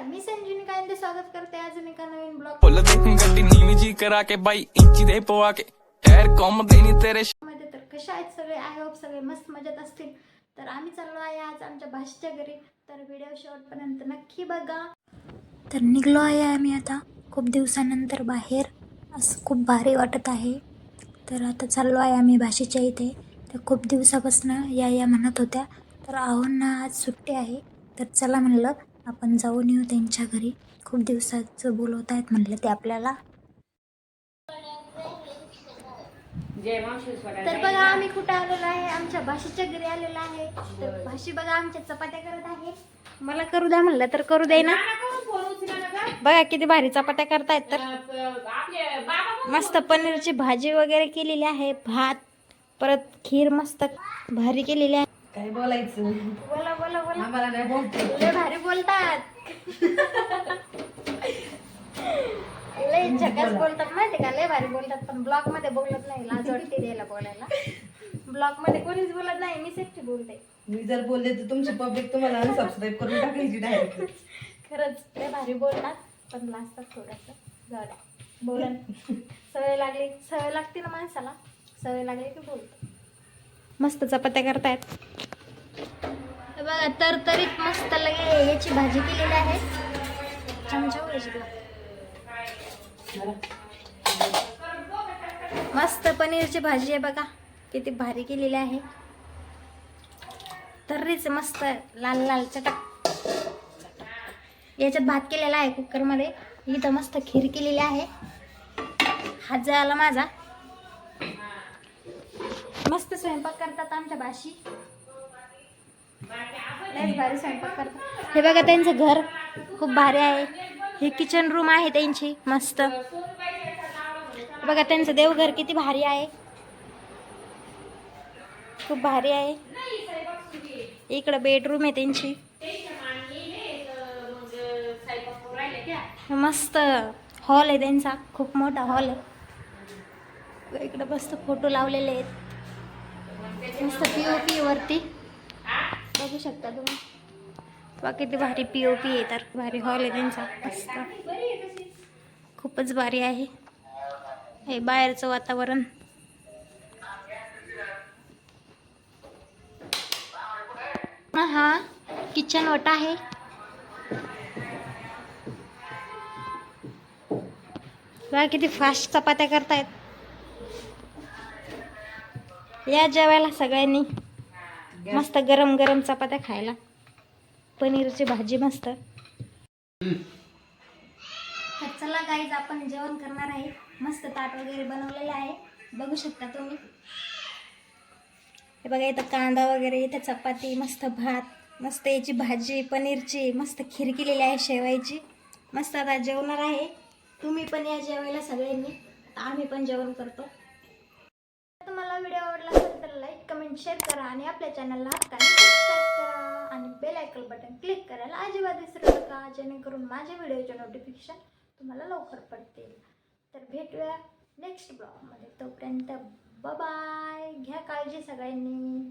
नमस्कार मी संजीवनी कायंदे स्वागत करते. आज मी का नवीन ब्लॉग फुल देखून गड्डी नीवी जी करा के बाई इंची दे पवा के हेअर कॉम देनी तेरे मध्ये तर कशा आहेत सगळे? आय होप सगळे मस्त मजेत असतील. तर आम्ही चाललो आहे आज आमच्या भाषेच्या घरी. तर व्हिडिओ शेवटपर्यंत नक्की बघा. तर निघलो आहे आम्ही आता. खूप दिवसानंतर बाहेर. असं खूप भारी वाटत आहे. तर आता चाललो आहे आम्ही भाषेच्या इथे. तर खूप दिवसापासून या या म्हणत होत्या. तर आहोंना आज सुट्टी आहे. तर चला म्हणलं आपण जाऊन येऊ त्यांच्या घरी. खूप दिवसाचं बोलवत आहेत म्हणलं ते आपल्याला. तर बघा आम्ही कुठे आलेलो आहे? आमच्या भाषेच्या घरी आलेलो आहे. तर भाषी बघा आमच्या चपात्या करत आहे. मला करू द्या म्हणलं तर करू दे ना. बघा किती भारी चपात्या करतायत तर. मस्त पनीरची भाजी वगैरे केलेली आहे. भात परत खीर मस्त भारी केलेली आहे. काय बोलायचं? बोला बोला बोला. आम्हाला नाही बोलते लय भारी बोलतात. लय झकास बोलतात माहिती का? लय भारी बोलतात पण ब्लॉगमध्ये बोलत नाही लाज वाटते द्यायला बोलायला. ब्लॉगमध्ये कोणीच बोलत नाही मीच एकटी बोलते. मी जर बोलले तर तुमची पब्लिक तुम्हाला अनसबस्क्राईब करून टाकायची डायरेक्ट खरंच लय भारी बोलतात पण लाजतात थोडस. जाऊ द्या. बोलन. सवय लागली. सवय लागते ना माणसाला. सवय लागली की बोलतो. मस्त चपात्या करतायत. बघा तरतरीत मस्त लगे याची भाजी केलेली आहे. चमचा मस्त पनीरची भाजी आहे बघा. किती भारी केलेली आहे. तर्रीच मस्त लाल लाल चटक. याच्यात भात केलेला आहे कुकरमध्ये. इथं मस्त खीर केलेली आहे. हात जळाला माझा. मस्त स्वयंपाक करतात आमच्या भाषी लयच भारी स्वयंपाक करतात. हे बघा त्यांचं घर खूप भारी आहे. हे किचन रूम आहे त्यांची मस्त. बघा त्यांचं देवघर किती भारी आहे. खूप भारी आहे. इकडं बेडरूम आहे त्यांची. मस्त हॉल आहे त्यांचा खूप मोठा हॉल आहे. इकडं मस्त फोटो लावलेले आहेत. मस्त पी ओ पी वरती. बघू शकता तुम्ही. बा किती भारी पी ओ पी आहे तर भारी हॉल आहे त्यांचा मस्त. खूपच भारी आहे. हे बाहेरचं वातावरण. हा किचन ओटा आहे. बघा किती फास्ट चपात्या करतायत. या जेवायला सगळ्यांनी. मस्त गरम गरम चपात्या खायला. पनीरची भाजी मस्त. तर चला गाईज आपण जेवण करणार आहे. मस्त ताट वगैरे बनवलेलं आहे. बघू शकता तुम्ही. हे बघा इथं कांदा वगैरे इथं चपाती मस्त भात मस्त याची भाजी पनीरची मस्त खीर केलेली आहे शेवायची. मस्त आता जेवणार आहे. तुम्ही पण या जेवायला सगळ्यांनी. आम्ही पण जेवण करतो. तुम्हाला व्हिडिओ आवडला असेल तर लाईक कमेंट शेअर करा आणि आपल्या चॅनलला हक्काने सबस्क्राईब करा आणि बेल आयकॉन बटन क्लिक करायला अजिबात विसरू नका जेणेकरून माझ्या व्हिडिओचे नोटिफिकेशन तुम्हाला लवकर पडतील. तर भेटूया नेक्स्ट ब्लॉगमध्ये तोपर्यंत बाय घ्या काळजी सगळ्यांनी.